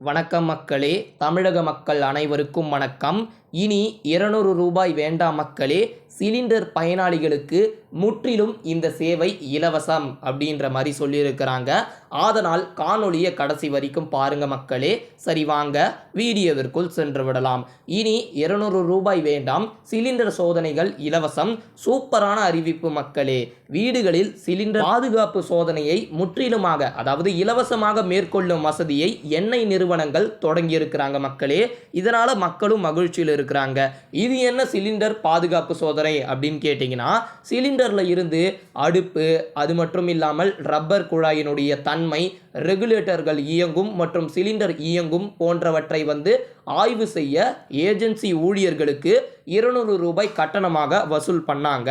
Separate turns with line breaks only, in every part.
வணக்கம் மக்களே தமிழக மக்கள் அனைவருக்கும் வணக்கம். இனி இருநூறு ரூபாய் வேண்டாம் மக்களே சிலிண்டர் பயனாளிகளுக்கு முற்றிலும் இந்த சேவை இலவசம் அப்படின்ற மாதிரி சொல்லியிருக்கிறாங்க. அதனால் காணொளியை கடைசி வரைக்கும் பாருங்க மக்களே. சரி வாங்க வீடியோவிற்குள் சென்று விடலாம். இனி இருநூறு ரூபாய் வேண்டாம். சிலிண்டர் சோதனைகள் இலவசம். சூப்பரான அறிவிப்பு மக்களே. வீடுகளில் சிலிண்டர் பாதுகாப்பு சோதனையை முற்றிலுமாக அதாவது இலவசமாக மேற்கொள்ளும் வசதியை எண்ணெய் நிறுவனங்கள் தொடங்கியிருக்கிறாங்க மக்களே. இதனால மக்களும் மகிழ்ச்சியில் இருக்கிறாங்க. இது என்ன சிலிண்டர் பாதுகாப்பு சோதனை? அப்படின்னு கேட்டிங்கன்னா சிலிண்டரில் இருந்து அடுப்பு அது மட்டும் இல்லாமல் ரப்பர் குழாயினுடைய தன்மை ரெகுலேட்டர்கள் இயங்கும் மற்றும் சிலிண்டர் இயங்கும் போன்றவற்றை வந்து ஆய்வு செய்ய ஏஜென்சி ஊழியர்களுக்கு இருநூறு ரூபாய் கட்டணமாக வசூல் பண்ணாங்க.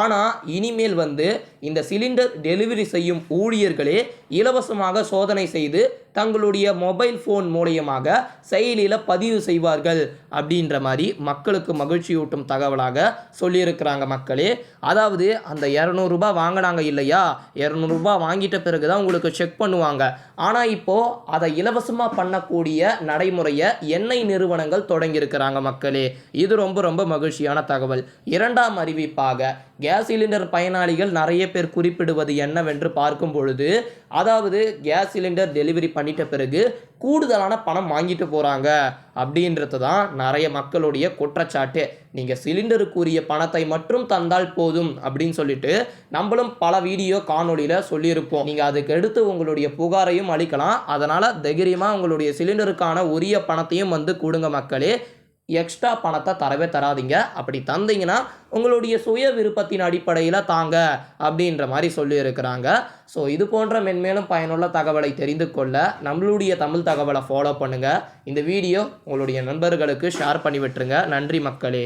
ஆனால் இனிமேல் வந்து இந்த சிலிண்டர் டெலிவரி செய்யும் ஊழியர்களே இலவசமாக சோதனை செய்து தங்களுடைய மொபைல் ஃபோன் மூலியமாக செயலியில் பதிவு செய்வார்கள் அப்படின்ற மாதிரி மக்களுக்கு மகிழ்ச்சியூட்டும் தகவலாக சொல்லியிருக்கிறாங்க மக்களே. அதாவது அந்த இரநூறுபா வாங்கினாங்க இல்லையா? இரநூறுபா வாங்கிட்ட பிறகு தான் உங்களுக்கு செக் பண்ணுவாங்க. ஆனால் இப்போது அதை இலவசமாக பண்ணக்கூடிய நடைமுறையை எண்ணெய் நிறுவனங்கள் தொடங்கியிருக்கிறாங்க மக்களே. இது ரொம்ப ரொம்ப மகிழ்ச்சியான தகவல். இரண்டாம் அறிவிப்பாக கேஸ் சிலிண்டர் பயனாளிகள் நிறைய பேர் குறிப்பிடுவது என்னவென்று பார்க்கும் பொழுது அதாவது கேஸ் சிலிண்டர் டெலிவரி பண்ணிட்ட பிறகு கூடுதலான பணம் வாங்கிட்டு போகிறாங்க அப்படின்றது தான் நிறைய மக்களுடைய குற்றச்சாட்டு. நீங்கள் சிலிண்டருக்குரிய பணத்தை மட்டும் தந்தால் போதும் அப்படின்னு சொல்லிட்டு நம்மளும் பல வீடியோ காணொளியில் சொல்லியிருப்போம். நீங்கள் அதுக்கு எடுத்து உங்களுடைய புகாரையும் அளிக்கலாம். அதனால் தைரியமாக உங்களுடைய சிலிண்டருக்கான உரிய பணத்தையும் வந்து கொடுங்க மக்களே. எக்ஸ்ட்ரா பணத்தை தரவே தராதீங்க. அப்படி தந்தீங்கன்னா உங்களுடைய சுய விருப்பத்தின் அடிப்படையில் தாங்க அப்படின்ற மாதிரி சொல்லியிருக்கிறாங்க. ஸோ இது போன்ற மென்மேலும் பயனுள்ள தகவலை தெரிந்து கொள்ள நம்மளுடைய தமிழ் தகவலை ஃபாலோ பண்ணுங்கள் இந்த வீடியோ உங்களுடைய நண்பர்களுக்கு ஷேர் பண்ணி விட்டுருங்க. நன்றி மக்களே.